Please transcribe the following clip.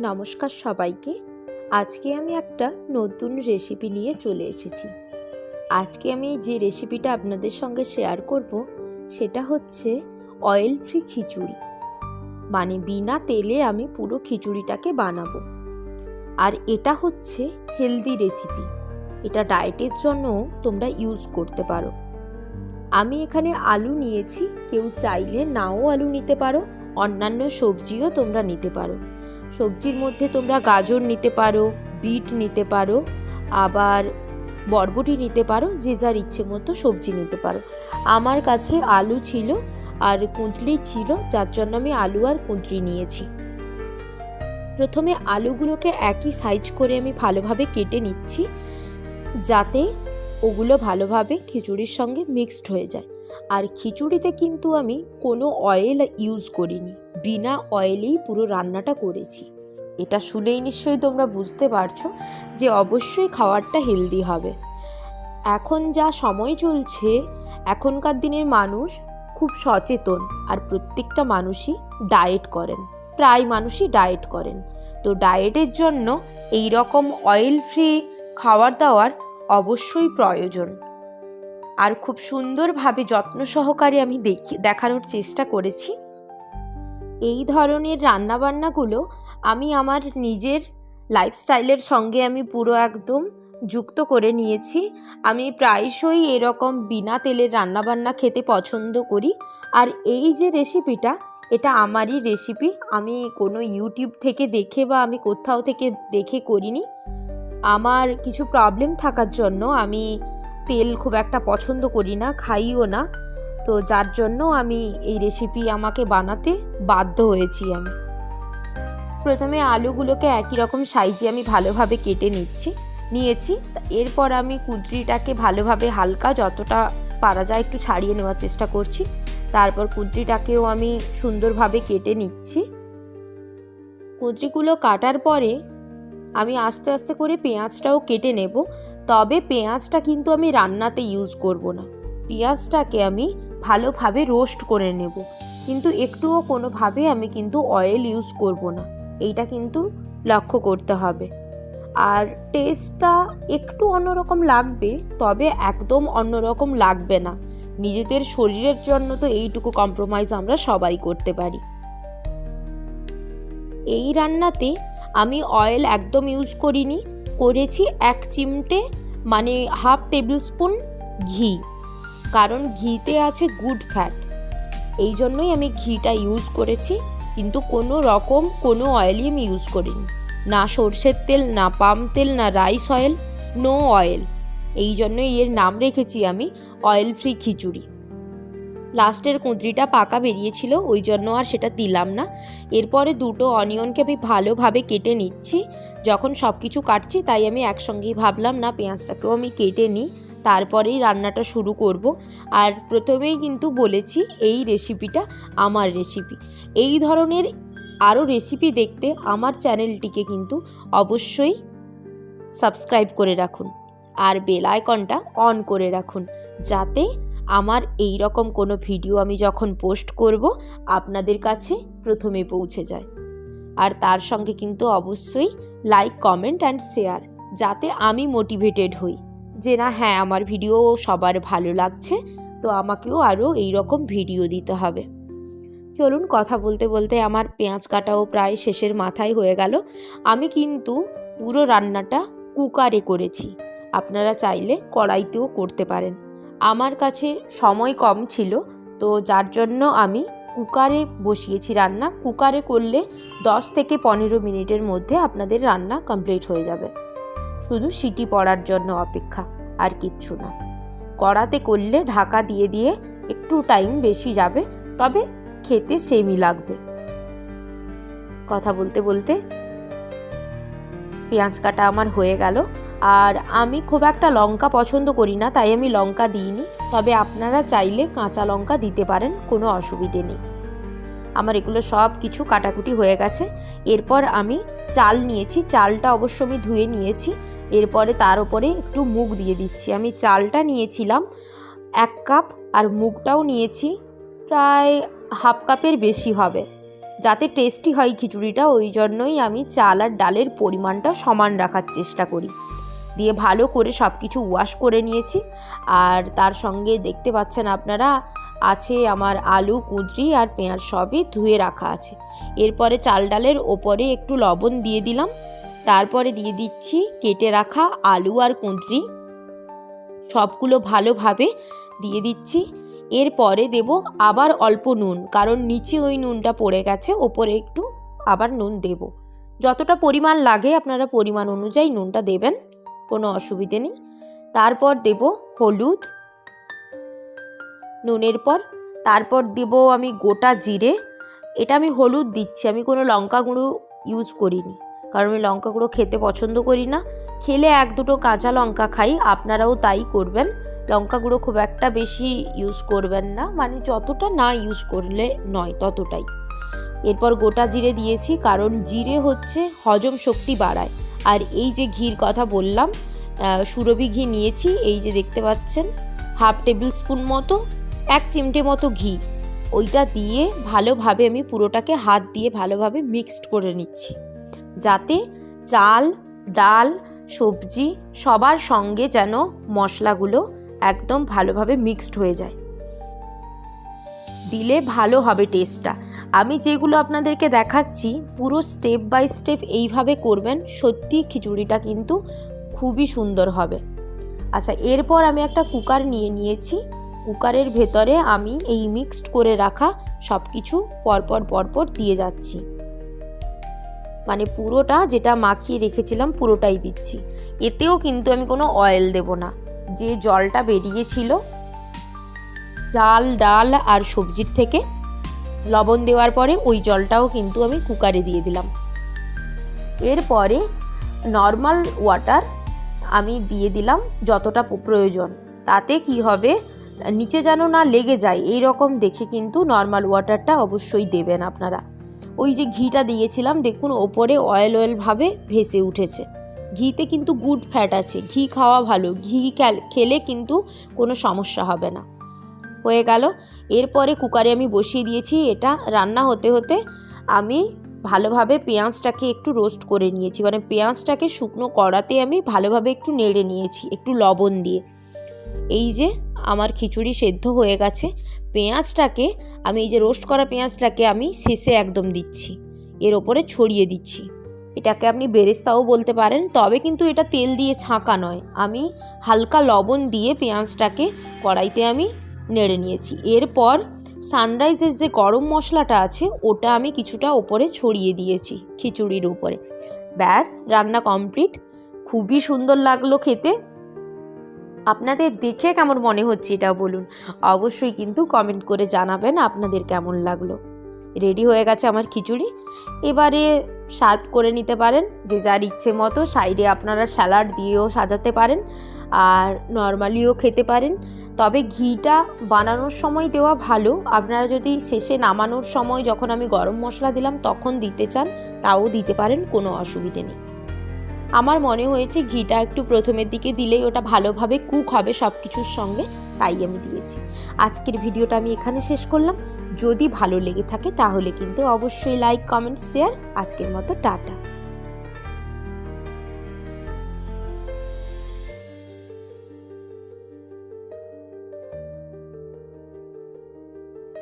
নমস্কার সবাইকে। আজকে আমি একটা নতুন রেসিপি নিয়ে চলে এসেছি। আজকে আমি যে রেসিপিটা আপনাদের সঙ্গে শেয়ার করব, সেটা হচ্ছে অয়েল ফ্রি খিচুড়ি। মানে বিনা তেলে আমি পুরো খিচুড়িটাকে বানাবো। আর এটা হচ্ছে হেলদি রেসিপি এটা ডায়েটের জন্য তোমরা ইউজ করতে পারো। আমি এখানে আলু নিয়েছি। কেউ চাইলে নাও আলু নিতে পারো। অন্যান্য সবজিও তোমরা নিতে পারো। সবজির মধ্যে তোমরা গাজর নিতে পারো, বিট নিতে পারো, আবার বরবটি নিতে পারো, যে যার ইচ্ছে মতো সবজি নিতে পারো। আমার কাছে আলু ছিল আর কুঁদরি ছিল, যার জন্য আমি আলু আর কুঁদরি নিয়েছি। প্রথমে আলুগুলোকে একই সাইজ করে আমি ভালোভাবে কেটে নিচ্ছি, যাতে ওগুলো ভালোভাবে খিচুড়ির সঙ্গে মিক্সড হয়ে যায়। আর খিচুড়িতে কিন্তু আমি কোনো অয়েল ইউজ করিনি। বিনা অয়েলেই পুরো রান্নাটা করেছি। এটা শুনেই নিশ্চয়ই তোমরা বুঝতে পারছ যে অবশ্যই খাবারটা হেলদি হবে। এখন যা সময় চলছে, এখনকার দিনের মানুষ খুব সচেতন আর প্রত্যেকটা মানুষই ডায়েট করেন। প্রায় মানুষই ডায়েট করেন। তো ডায়েটের জন্য এই রকম অয়েল ফ্রি খাবার দাওয়ার অবশ্যই প্রয়োজন। আর খুব সুন্দরভাবে যত্ন সহকারে আমি দেখি, দেখানোর চেষ্টা করেছি। এই ধরনের রান্নাবান্নাগুলো আমি আমার নিজের লাইফস্টাইলের সঙ্গে আমি পুরো একদম যুক্ত করে নিয়েছি। আমি প্রায়শই এরকম বিনা তেলের রান্নাবান্না খেতে পছন্দ করি। আর এই যে রেসিপিটা এটা আমারই রেসিপি আমি কোনো ইউটিউব থেকে দেখে বা আমি কোথাও থেকে দেখে করিনি। আমার কিছু প্রবলেম থাকার জন্য আমি তেল খুব একটা পছন্দ করি না, খাইও না। তো যার জন্য আমি এই রেসিপি আমাকে বানাতে বাধ্য হয়েছি আমি। প্রথমে আলুগুলোকে একই রকম সাইজে আমি ভালোভাবে কেটে নিচ্ছি, নিয়েছি। এরপর আমি কুদ্রিটাকে ভালোভাবে হালকা যতটা পারা যায় একটু ছাড়িয়ে নেওয়ার চেষ্টা করছি। তারপর কুদ্রিটাকেও আমি সুন্দরভাবে কেটে নিচ্ছি। কুদ্রিগুলো কাটার পরে আমি আস্তে আস্তে করে পেঁয়াজটাও কেটে নেব। তবে পেঁয়াজটা কিন্তু আমি রান্নাতে ইউজ করব না। পেঁয়াজটাকে আমি ভালোভাবে রোস্ট করে নেব। কিন্তু একটুও কোনোভাবে আমি কিন্তু অয়েল ইউজ করব না। এইটা কিন্তু লক্ষ্য করতে হবে। আর টেস্টটা একটু অন্যরকম লাগবে, তবে একদম অন্যরকম লাগবে না। নিজেদের শরীরের জন্য তো এইটুকু কম্প্রোমাইজ আমরা সবাই করতে পারি। এই রান্নাতে আমি অয়েল একদম ইউজ করিনি। করেছি এক চিমটে মানে হাফ টেবিল স্পুন ঘি। কারণ ঘিতে আছে গুড ফ্যাট এই জন্যই আমি ঘিটা ইউজ করেছি, কিন্তু কোনো রকম কোনো অয়েলই আমি ইউজ করিনি। না সর্ষের তেল, না পাম তেল, না রাইস অয়েল নো অয়েল এই জন্যই এর নাম রেখেছি আমি অয়েল ফ্রি খিচুড়ি। লাস্টের কুঁদরিটা পাকা বেরিয়েছিল, ওই জন্য আর সেটা দিলাম না। এরপরে দুটো অনিয়নকে আমি ভালোভাবে কেটে নিচ্ছি। যখন সব কিছু কাটছি, তাই আমি একসঙ্গেই ভাবলাম, না, পেঁয়াজটাকেও আমি কেটে নিই। তারপরেই রান্নাটা শুরু করব। আর প্রথমেই কিন্তু বলেছি, এই রেসিপিটা আমার রেসিপি এই ধরনের আরও রেসিপি দেখতে আমার চ্যানেলটিকে কিন্তু অবশ্যই সাবস্ক্রাইব করে রাখুন। আর বেল আইকনটা অন করে রাখুন, যাতে আমার এই রকম কোনো ভিডিও আমি যখন পোস্ট করব, আপনাদের কাছে প্রথমে পৌঁছে যায়। আর তার সঙ্গে কিন্তু অবশ্যই লাইক, কমেন্ট অ্যান্ড শেয়ার, যাতে আমি মোটিভেটেড হই যে না হ্যাঁ আমার ভিডিও সবার ভালো লাগছে, তো আমাকেও আরও এই রকম ভিডিও দিতে হবে। চলুন কথা বলতে বলতে আমার পেঁয়াজ কাটাও প্রায় শেষের মাথায় হয়ে গেল। আমি কিন্তু পুরো রান্নাটা কুকারে করেছি। আপনারা চাইলে কড়াইতেও করতে পারেন। আমার কাছে সময় কম ছিল, তো যার জন্য আমি কুকারে বসিয়েছি রান্না। কুকারে করলে দশ থেকে পনেরো মিনিটের মধ্যে আপনাদের রান্না কমপ্লিট হয়ে যাবে। শুধু সিটি পড়ার জন্য অপেক্ষা, আর কিচ্ছু না। কড়াতে করলে ঢাকা দিয়ে দিয়ে একটু টাইম বেশি যাবে, তবে খেতে সেমই লাগবে। কথা বলতে বলতে পেঁয়াজ কাটা আমার হয়ে গেল। আর আমি খুব একটা লঙ্কা পছন্দ করি না, তাই আমি লঙ্কা দিইনি। তবে আপনারা চাইলে কাঁচা লঙ্কা দিতে পারেন, কোনো অসুবিধে নেই। আমার এগুলো সব কিছু কাটাকুটি হয়ে গেছে। এরপর আমি চাল নিয়েছি, চালটা অবশ্য আমি ধুয়ে নিয়েছি। এরপরে তার উপরে একটু মুগ দিয়ে দিচ্ছি। আমি চালটা নিয়েছিলাম এক কাপ, আর মুগটাও নিয়েছি প্রায় হাফ কাপের বেশি হবে। যাতে টেস্টি হয় খিচুড়িটা, ওই জন্যই আমি চাল আর ডালের পরিমাণটা সমান রাখার চেষ্টা করি। দিয়ে ভালো করে সব কিছু ওয়াশ করে নিয়েছি। আর তার সঙ্গে দেখতে পাচ্ছেন আপনারা, আছে আমার আলু, কুঁদরি আর পেঁয়াজ সবই ধুয়ে রাখা আছে। এরপরে চাল ডালের ওপরে একটু লবণ দিয়ে দিলাম। তারপরে দিয়ে দিচ্ছি কেটে রাখা আলু আর কুঁদরি। সবগুলো ভালোভাবে দিয়ে দিচ্ছি। এরপরে দেব আবার অল্প নুন, কারণ নিচে ওই নুনটা পড়ে গেছে, ওপরে একটু আবার নুন দেব। যতটা পরিমাণ লাগে আপনারা পরিমাণ অনুযায়ী নুনটা দেবেন। কোনো অসুবিধে নেই। তারপর দেব হলুদ। নুনের পর তারপর দেব আমি গোটা জিরে। এটা আমি হলুদ দিচ্ছি, আমি কোনো লঙ্কা গুঁড়ো ইউজ করিনি। কারণ আমি লঙ্কা গুঁড়ো খেতে পছন্দ করি না। খেলে এক দুটো কাঁচা লঙ্কা খাই, আপনারাও তাই করবেন। লঙ্কা গুঁড়ো খুব একটা বেশি ইউজ করবেন না মানে যতটা না ইউজ করলে নয়, ততটাই। এরপর গোটা জিরে দিয়েছি, কারণ জিরে হচ্ছে হজম শক্তি বাড়ায়। আর এই যে ঘির কথা বললাম সুরভি ঘি নিয়েছি, এই যে দেখতে পাচ্ছেন, হাফ টেবিল স্পুন মতো, এক চিমটে মতো ঘি। ওইটা দিয়ে ভালোভাবে আমি পুরোটাকে হাত দিয়ে ভালোভাবে মিক্সড করে নিচ্ছি। যাতে চাল, ডাল, সবজি সবার সঙ্গে যেন মশলাগুলো একদম ভালোভাবে মিক্সড হয়ে যায়। দিলে ভালো হবে টেস্টটা আমি যেগুলো আপনাদেরকে দেখাচ্ছি, পুরো স্টেপ বাই স্টেপ এইভাবে করবেন সত্যি খিচুড়িটা কিন্তু খুবই সুন্দর হবে। আচ্ছা এরপর আমি একটা কুকার নিয়ে নিয়েছি। কুকারের ভেতরে আমি এই মিক্সড করে রাখা সব কিছু পরপর পরপর দিয়ে যাচ্ছি। মানে পুরোটা যেটা মাখিয়ে রেখেছিলাম, পুরোটাই দিচ্ছি। এতেও কিন্তু আমি কোনো অয়েল দেব না। যে জলটা বেরিয়েছিল, চাল, ডাল আর সবজির থেকে লবণ দেওয়ার পরে ওই জলটাও কিন্তু আমি কুকারে দিয়ে দিলাম। এরপরে নর্মাল ওয়াটার আমি দিয়ে দিলাম যতটা প্রয়োজন। তাতে কি হবে? নিচে যেন না লেগে যায়, এই রকম দেখে কিন্তু নর্মাল ওয়াটারটা অবশ্যই দেবেন আপনারা। ওই যে ঘিটা দিয়েছিলাম, দেখুন ওপরে অয়েল অয়েল ভাবে ভেসে উঠেছে। ঘিতে কিন্তু গুড ফ্যাট আছে, ঘি খাওয়া ভালো, ঘি খেলে কিন্তু কোনো সমস্যা হবে না। হয়ে গেল। এরপরে কুকারে আমি বসিয়ে দিয়েছি এটা রান্না হতে হতে আমি ভালোভাবে পেঁয়াজটাকে একটু রোস্ট করে নিয়েছি। মানে পেঁয়াজটাকে শুকনো কড়াতে আমি ভালোভাবে একটু নেড়ে নিয়েছি, একটু লবণ দিয়ে। এই যে আমার খিচুড়ি সেদ্ধ হয়ে গেছে। পেঁয়াজটাকে আমি এই যে রোস্ট করা পেঁয়াজটাকে আমি শেষে একদম দিচ্ছি, এর ওপরে ছড়িয়ে দিচ্ছি। এটাকে আপনি বেরেস্তাও বলতে পারেন, তবে কিন্তু এটা তেল দিয়ে ছাঁকা নয়। আমি হালকা লবণ দিয়ে পেঁয়াজটাকে কড়াইতে আমি নেড়ে নিয়েছি। এরপর সানরাইজের যে গরম মশলাটা আছে, ওটা আমি কিছুটা ওপরে ছড়িয়ে দিয়েছি খিচুড়ির উপরে। ব্যাস, রান্না কমপ্লিট খুবই সুন্দর লাগল খেতে। আপনাদের দেখে কেমন মনে হচ্ছে এটা বলুন? অবশ্যই কিন্তু কমেন্ট করে জানাবেন আপনাদের কেমন লাগল। রেডি হয়ে গেছে আমার খিচুড়ি। এবারে সার্ভ করে নিতে পারেন, যে যার ইচ্ছে মতো সাইডে আপনারা স্যালাড দিয়েও সাজাতে পারেন আর নর্মালিও খেতে পারেন। তবে ঘিটা বানানোর সময় দেওয়া ভালো। আপনারা যদি শেষে নামানোর সময় যখন আমি গরম মশলা দিলাম তখন দিতে চান, তাও দিতে পারেন, কোনো অসুবিধে নেই। আমার মনে হয়েছে ঘিটা একটু প্রথমের দিকে দিলেই ওটা ভালোভাবে কুক হবে সব কিছুর সঙ্গে, তাই আমি দিয়েছি। আজকের ভিডিওটা আমি এখানে শেষ করলাম। যদি ভালো লেগে থাকে তাহলে কিন্তু অবশ্যই লাইক কমেন্ট শেয়ার আজকের মতো টাটা।